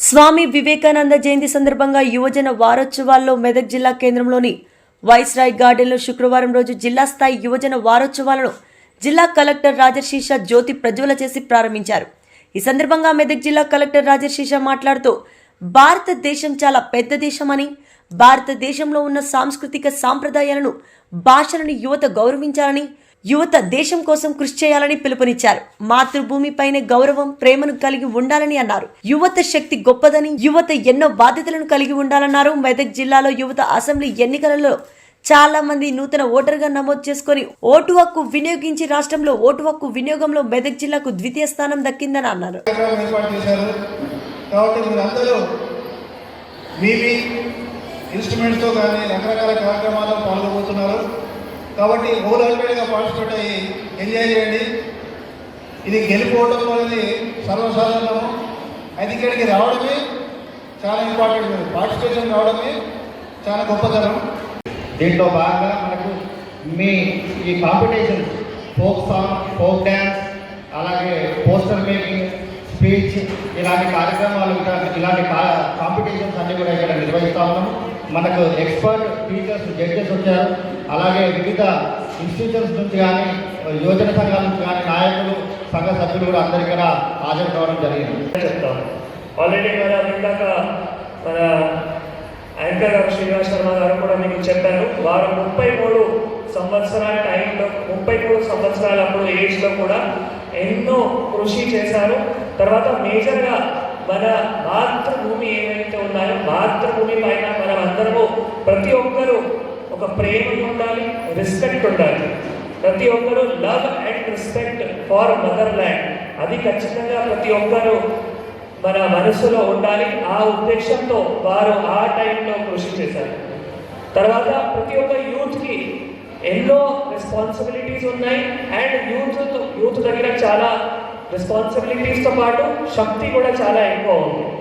స్వామి వివేకానంద జయంతి సందర్భంగా యువజన వారోత్సవాల్లో మెదక్ జిల్లా కేంద్రంలోని వైస్రాయ్ గార్డెన్లో శుక్రవారం రోజు జిల్లా స్థాయి యువజన వారోత్సవాలను జిల్లా కలెక్టర్ రాజర్శీష జ్యోతి ప్రజ్వల చేసి ప్రారంభించారు. ఈ సందర్భంగా మెదక్ జిల్లా కలెక్టర్ రాజర్శీష మాట్లాడుతూ భారతదేశం చాలా పెద్ద దేశమని భారతదేశంలో ఉన్న సాంస్కృతిక సాంప్రదాయాలను భాషలను యువత గౌరవించాలని యువత దేశం కోసం కృషి చేయాలని పిలుపునిచ్చారు. మాతృభూమిపైనే గౌరవం ప్రేమను కలిగి ఉండాలని అన్నారు. యువత శక్తి గొప్పదని యువత ఎన్నో బాధ్యతలను కలిగి ఉండాలన్నారు. మెదక్ జిల్లాలో యువత అసెంబ్లీ ఎన్నికలలో చాలా మంది నూతన ఓటర్గా నమోదు చేసుకొని ఓటు హక్కు వినియోగించి రాష్ట్రంలో ఓటు హక్కు వినియోగంలో మెదక్ జిల్లాకు ద్వితీయ స్థానం దక్కిందని అన్నారు. కార్యక్రమం కానీ రకరకాల కార్యక్రమాల్లో పాల్గొబోతున్నారు. కాబట్టి ఓవర్ హండ్రెడ్గా పార్టిసిపేట్ అయ్యి ఎంజాయ్ చేయండి. ఇది గెలిపోవడం అనేది సర్వసాధారణము అది ఇక్కడికి రావడమే చాలా ఇంపార్టెంట్ పార్టిసిపేషన్ రావడమే చాలా గొప్పతనం. దీంట్లో భాగంగా మనకు మీ ఈ competition folk song folk dance అలాగే పోస్టర్ మేకింగ్ స్పీచ్ ఇలాంటి కార్యక్రమాలు ఇలాంటి కాంపిటీషన్స్ అన్ని కూడా ఇక్కడ నిర్వహిస్తా ఉన్నాము మనకు ఎక్స్పర్ట్ టీచర్స్ జడ్జెస్ వచ్చారు. అలాగే వివిధ ఇన్స్టిట్యూషన్స్ నుంచి కానీ యువజన సంఘాల నుంచి కానీ నాయకులు సంఘ సభ్యులు కూడా అందరు ఇక్కడ హాజరు కావడం జరిగింది చెప్తాను. ఆల్రెడీ మన ఇందాక మన యాంకర్ గారు శ్రీనివాస్ శర్మ గారు కూడా మీకు చెప్పారు. వారు ముప్పై మూడు సంవత్సరాల టైంలో ముప్పై మూడు సంవత్సరాల అప్పుడు ఏజ్లో కూడా ఎన్నో కృషి చేశారు. తర్వాత మేజర్గా మన మాతృభూమి ఏమైతే ఉన్నాయో మాతృభూమి పైన మనం అందరము ప్రతి ఒక్కరూ ఒక ప్రేమ ఉండాలి రెస్పెక్ట్ ఉండాలి. ప్రతి ఒక్కరూ love and respect for motherland అది ఖచ్చితంగా ప్రతి ఒక్కరూ మన మనసులో ఉండాలి. ఆ ఉద్దేశంతో వారు ఆ టైంలో కృషి చేశారు. తర్వాత ప్రతి ఒక్క యూత్కి ఎన్నో రెస్పాన్సిబిలిటీస్ ఉన్నాయి. అండ్ యూత్ యూత్ దగ్గర చాలా రెస్పాన్సిబిలిటీస్తో పాటు శక్తి కూడా చాలా ఎక్కువ ఉంది.